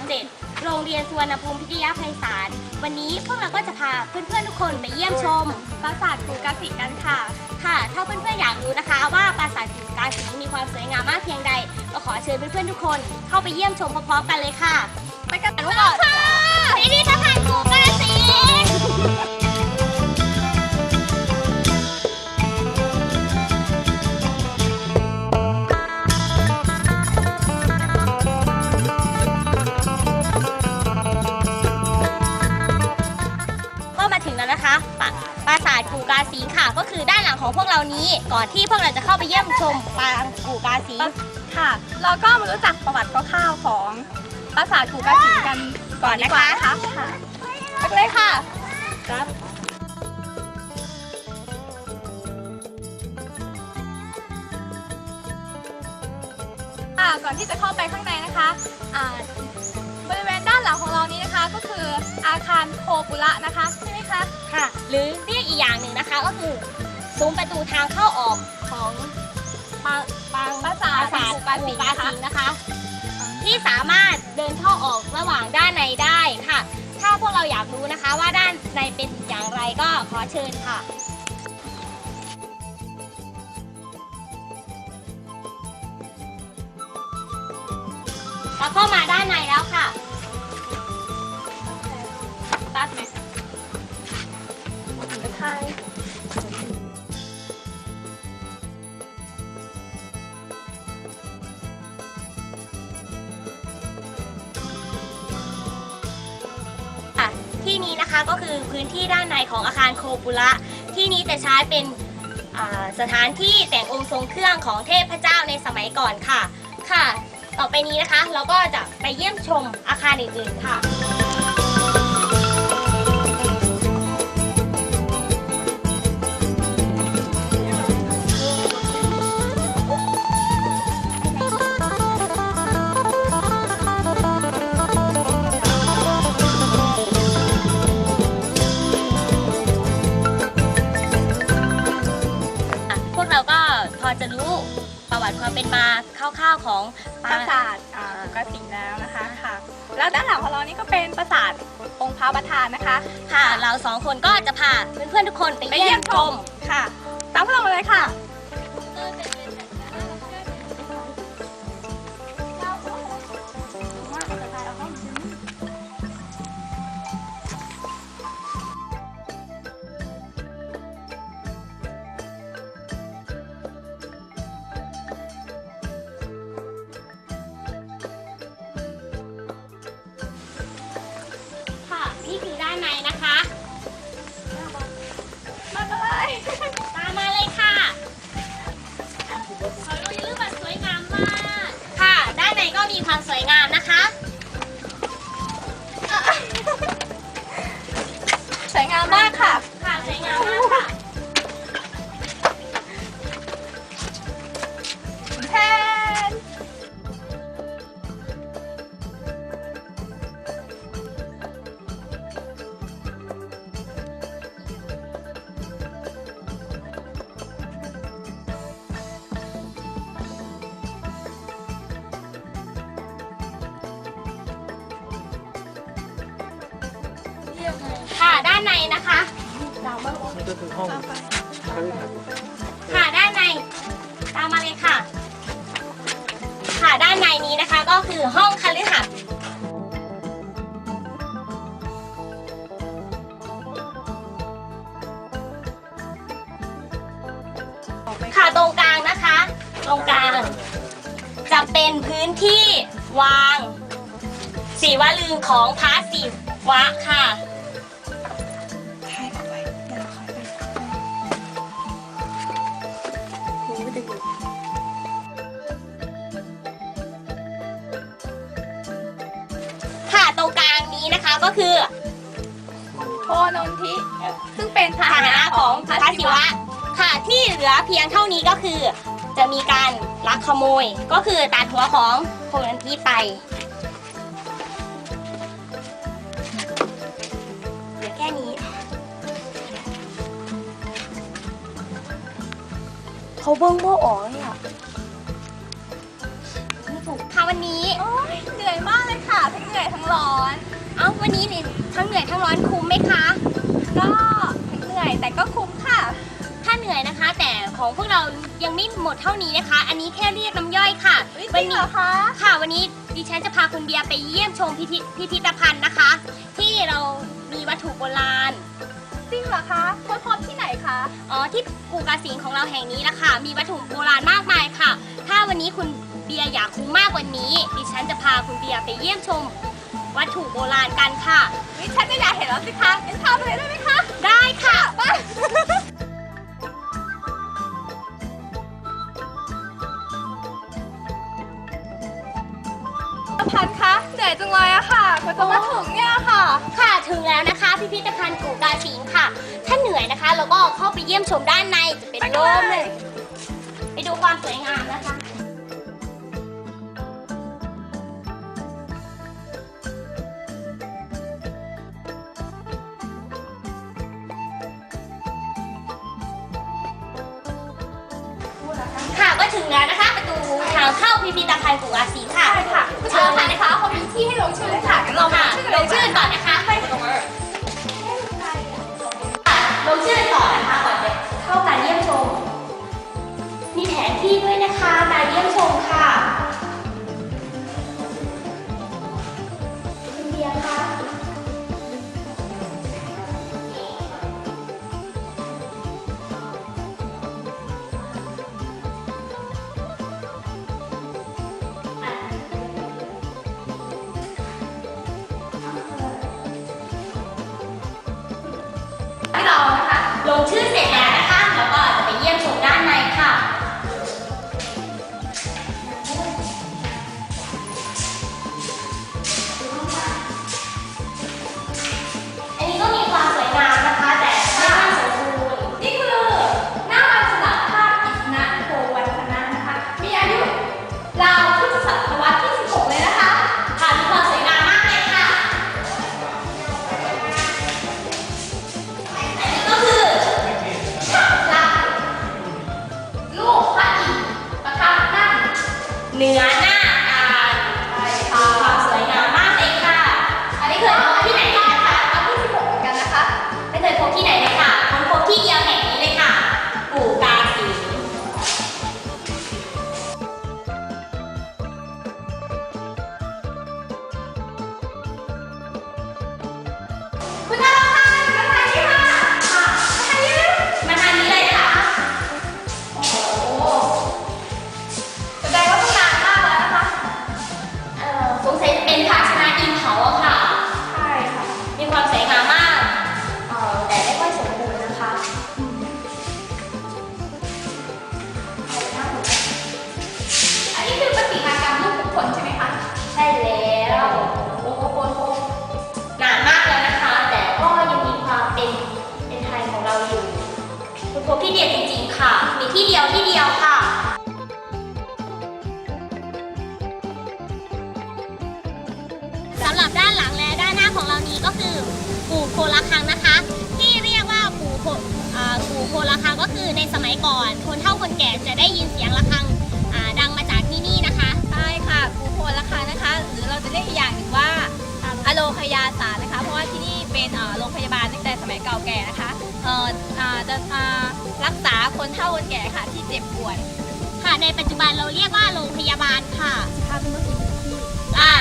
ที่6ทับ7โรงเรียนสุวรรณภูมิพิทยาภัยศาล วันนี้พวกเราก็จะพาเพื่อนๆทุกคนไปเยี่ยมชม ปราสาทกูกาสิกันค่ะ ค่ะ ถ้าเพื่อนๆอยากรู้นะคะ ว่าปราสาทหินกาสีมีความสวยงามมากเพียงใด ก็ขอเชิญเพื่อนๆทุกคนเข้าไปเยี่ยมชมพร้อมๆกันเลยค่ะ ไปกันอนุก่อนค่ะพิพิธภัณฑ์กูกาสี กูกาสีค่ะ ก็คือด้านหลังของพวกเรานี้ ก่อนที่พวกเราจะเข้าไปเยี่ยมชมปรากูกาสีค่ะ เราก็มารู้จักประวัติคร่าวๆของปราสาทกูกาสิกันก่อนดีกว่านะคะค่ะไปเลยค่ะครับอ่าก่อนที่จะเข้าไปข้างในนะคะ ก็คืออาคารโคปุระนะคะใช่ไหมคะค่ะ หรือเรียกอีกอย่างหนึ่งนะคะ ก็คือซุ้มประตูทางเข้าออกของปางปางปราสาทปราสาทกูกาสิกูกาสิงนะคะ ที่สามารถเดินเข้าออกระหว่างด้านในได้ค่ะ ถ้าพวกเราอยากรู้นะคะว่าด้านในเป็นอย่างไรก็ขอเชิญค่ะเราเข้ามาด้านในแล้วค่ะ ที่นี้นะคะก็คือพื้นที่ด้านในของอาคารโคปุระ ที่นี้จะใช้เป็นสถานที่แต่งองค์ทรงเครื่องของเทพเจ้าในสมัยก่อนค่ะ ค่ะ ต่อไปนี้นะคะเราก็จะไปเยี่ยมชมอาคารอื่นๆค่ะ ของปราสาทอ่ากูกาสิแล้วนะคะค่ะ แล้วด้านหลังของเรานี่ก็เป็นปราสาทองค์พระประธานนะคะ ค่ะ เราสองคนก็จะพาเพื่อนๆทุกคนไปไปเยี่เยี่ยยมมชชมมค่ะตาม มีความสวยงามนะคะ สวยงามมากค่ะ ในนะคะนี่ก็คือห้องคฤหาสน์ค่ะด้านใน ตามมาเลยค่ะ ค่ะด้านในนี้นะคะก็คือห้องคฤหัสถ์ค่ะตรงกลางนะคะ ตรงกลาง จะเป็นพื้นที่วางสีวลึงของพระศิวะค่ะค่ะ นนทิ ซึ่งเป็นพาฐาหนะของพระศิวะค่ะที่เหลือเพียงเท่านี้ก็คือ จะมีการลักขโมยก็คือตัดหัวของโคนนันทีไปเหลือแค่นี้เขาเบิ้งบ่ออกเนี่ยไม่ถูกค่ะวันนี้เหนื่อยมากเลยค่ะทั้งเหนื่อยทั้งร้อน เอ้าวันนี้นี่ทั้งเหนื่อยทั้งร้อนคุ้มไหมคะ ก็ทั้งเหนื่อยแต่ก็คุ้มค่ะ ถ้าเหนื่อยนะคะ แต่ของพวกเรายังไม่หมดเท่านี้นะคะ อันนี้แค่เรียกน้ำย่อยค่ะจริวังนี้เหรอคะค่ะวันนี้ดิฉันจะพาคุณเบียร์ไปเยี่ยมชมพิพิพิพิธภัณฑ์นะคะ ที่เรามีวัตถุโบราณจริงเหรอคะค้นพบที่ไหนคะ อ๋อ ที่กูกาสิงของเราแห่งนี้นะคะ มีวัตถุโบราณมากมายค่ะ ถ้าวันนี้คุณเบียร์อยากคุ้มมากกว่านี้ ดิฉันจะพาคุณเบียร์ไปเยี่ยมชม วัตถุโบราณกันค่ะวิฉันก็อยากเห็นแล้วสิคะงั้นพาไปเลยได้ไหมคะ ได้ค่ะไป พันคะเหนื่อยจังเลยอะค่ะกว่าจะมาถึงเนี่ยค่ะ ค่ะถึงแล้วนะคะพิพิธภัณฑ์กูกาสิงค่ะ ถ้าเหนื่อยนะคะ เราก็เข้าไปเยี่ยมชมด้านในจะเป็นโล่งเลย ไปดูความสวยงามนะคะค่ะางเข้าพิพิธภัณฑ์กูกาสิงค่ะ ใช่ค่ะเชิญเลยนะคะเขามีที่ให้ลงชื่อค่ะงั้นเราค่ะชื่อลเลยงชื่อก่อนนะคะค่อยลงมาลงชื่อก่อนนะคะก่อนจะเข้าการเยี่ยมชม มีแผนที่ด้วยนะคะ หรับด้านหลังและด้านหน้าของเรานี้ก็คือปู่โคละคังนะคะ ที่เรียกว่าปู่โคอ่าปู่โคละคังก็คือในสมัยก่อน คนเฒ่าคนแก่จะได้ยินเสียงระฆังอ่าดังมาจากที่นี่นะคะใช่ค่ะภูโพละคะนะคะ หรือเราจะเรียกอีกอย่างหนึ่งว่าอโลคยาศาสตร์นะคะ เพราะว่าที่นี่เป็นเอ่อโรงพยาบาลตั้งแต่สมัยเก่าแก่นะคะเอ่ออ่าจะอ่ารักษาคนเฒ่าคนแก่ค่ะที่เจ็บป่วยค่ะในปัจจุบันเราเรียกว่าโรงพยาบาลค่ะอ่า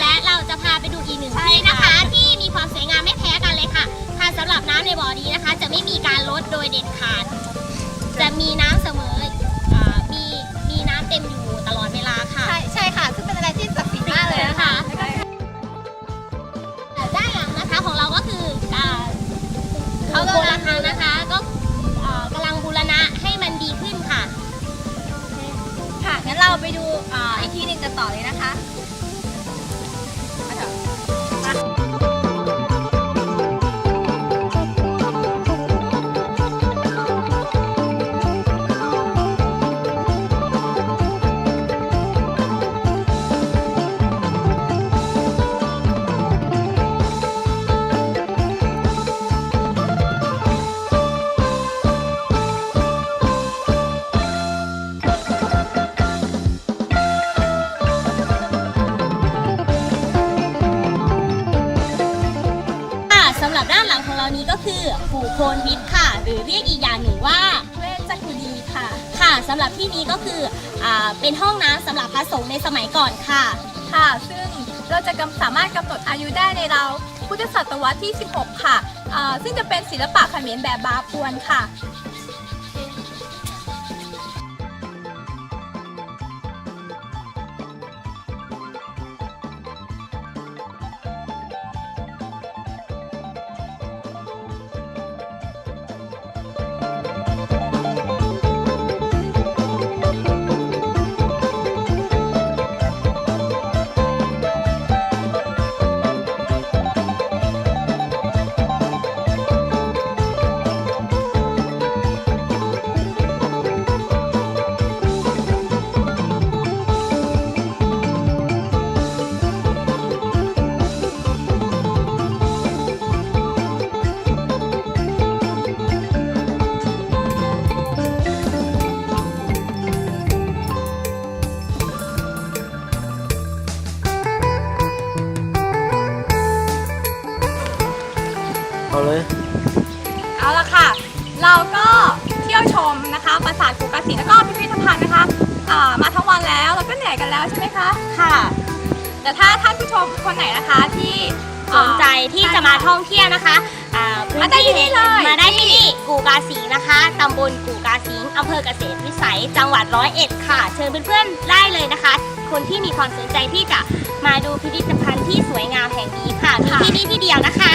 และเราจะพาไปดูอีกหนึ่งใช่ที่นะคะค่ะที่มีความสวยงามไม่แพ้กันเลยค่ะค่ะสำหรับน้ำในบ่อนี้นะคะ จะไม่มีการลดโดยเด็ดขาด จะมีน้ำเสมออ่ามีมีน้ำเต็มอยู่ สำหรับที่นี้ก็คืออเป็นห้องน้ำสำหรับพระสงฆ์ในสมัยก่อนค่ะ ค่ะ ซึ่งเราจะกำสามารถกำหนดอายุได้ในเราพุทธศตวรรษที่ 16 ค่ะอ่าซึ่งจะเป็นศิลปะเขมรแบบบาปวนค่ะ ที่ยวชมนะคะปราสาทกูกาสีแล้วก็พิพิธภัณฑ์นะคะอ่ามาทั้งวันแล้วเราก็เหนื่อยกันแล้วใช่ไหมคะ ค่ะ แต่ถ้าท่านผู้ชมคนไหนนะคะที่สนใจที่จะมาท่องเที่ยวนะคะอ่าพื้มาได้ที่นี่เลย มาได้ที่นี่กูกาสีนะคะตำบลกูกาสีอำเภอเกษตรวิสัย จังหวัดร้อยเอ็ดค่ะ เชิญเพื่อนๆได้เลยนะคะ คนที่มีความสนใจที่จะมาดูพิพิธภัณฑ์ที่สวยงามแห่งนี้ค่ะมีที่นี่ที่เดียวนะคะ